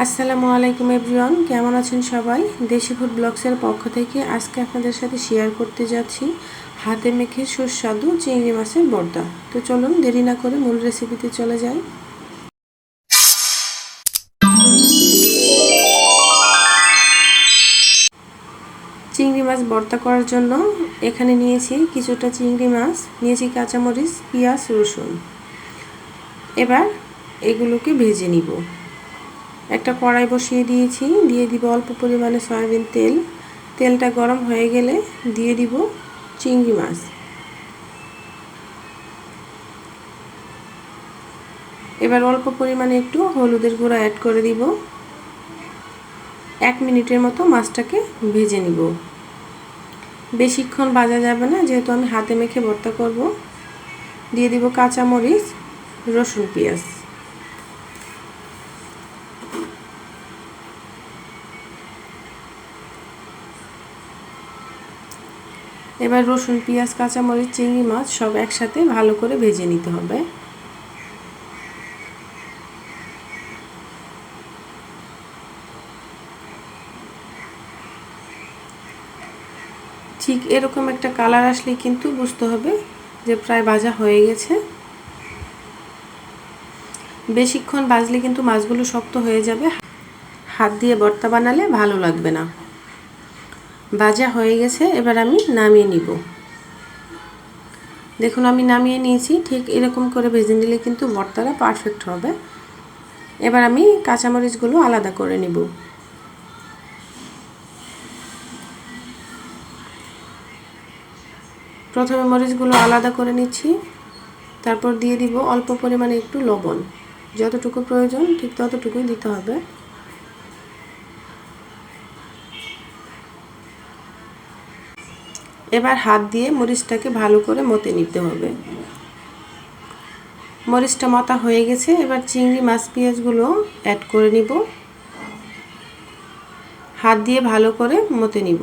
আসসালামু আলাইকুম এভরিওয়ান, কেমন আছেন সবাই? দেশি ফুড ব্লগসের পক্ষ থেকে আজকে আপনাদের সাথে শেয়ার করতে যাচ্ছি হাতে মেখে সুস্বাদু চিংড়ি মাছের বর্দা। তো চলুন দেরি না করে মূল রেসিপিতে চলে যাই। চিংড়ি মাছ ভর্তা করার জন্য এখানে নিয়েছি কিছুটা চিংড়ি মাছ, নিয়েছি কাঁচামরিচ, পেঁয়াজ, রসুন। এবার এগুলোকে ভেজে নিব। একটা কড়াই বসিয়ে দিয়েছি। দিয়ে দিব অল্প পরিমাণে সয়াবিন তেল। তেলটা গরম হয়ে গেলে দিয়ে দিব চিংড়ি মাছ। এবার অল্প পরিমাণে একটু হলুদের গুঁড়া অ্যাড করে দিব। এক মিনিটের মতো মাছটাকে ভেজে নিব। বেশিক্ষণ ভাজা যাবে না, যেহেতু আমি হাতে মেখে ভর্তা করব। দিয়ে দিব কাঁচামরিচ, রসুন পেঁয়াজ। এবার রসুন, পেঁয়াজ, কাঁচামরিচ, চিংড়ি মাছ সব একসাথে ভালো করে ভেজে নিতে হবে। ঠিক এরকম একটা কালার আসলে কিন্তু বুঝতে হবে যে প্রায় ভাজা হয়ে গেছে। বেশিক্ষণ ভাজলে কিন্তু মাছগুলো শক্ত হয়ে যাবে। হাত দিয়ে ভর্তা বানালে ভালো লাগবে না। ভাজা হয়ে গেছে, এবার আমি নামিয়ে নিব। দেখুন, আমি নামিয়ে নিয়েছি, ঠিক এরকম করে ভেজে নিলে কিন্তু ভর্তাটা পারফেক্ট হবে। এবার আমি কাঁচামরিচগুলো আলাদা করে নিব। প্রথমে মরিচগুলো আলাদা করে নিচ্ছি, তারপর দিয়ে দিব অল্প পরিমাণে একটু লবণ। যতটুকু প্রয়োজন, ঠিক ততটুকুই দিতে হবে। এবার হাত দিয়ে মরিচটাকে ভালো করে মতে নিতে হবে। মরিচটা মতা হয়ে গেছে, এবার চিংড়ি, মাছ, পেঁয়াজগুলো অ্যাড করে নিব। হাত দিয়ে ভালো করে মতে নিব।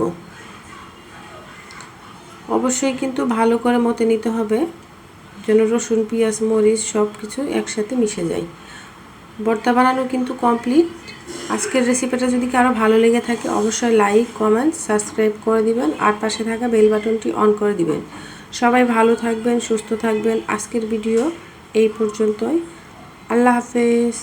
অবশ্যই কিন্তু ভালো করে মতে নিতে হবে, যেন রসুন, পেঁয়াজ, মরিচ সব কিছু একসাথে মিশে যায়। ভর্তা বানানো কিন্তু কমপ্লিট আজকের রেসিপিটা যদি কারও ভালো লেগে থাকে, অবশ্যই লাইক কমেন্ট সাবস্ক্রাইব করে দিবেন আর পাশে থাকা বেল বাটনটি অন করে দিবেন। সবাই ভালো থাকবেন, সুস্থ থাকবেন। আজকের ভিডিও এই পর্যন্তই। আল্লাহ হাফেজ।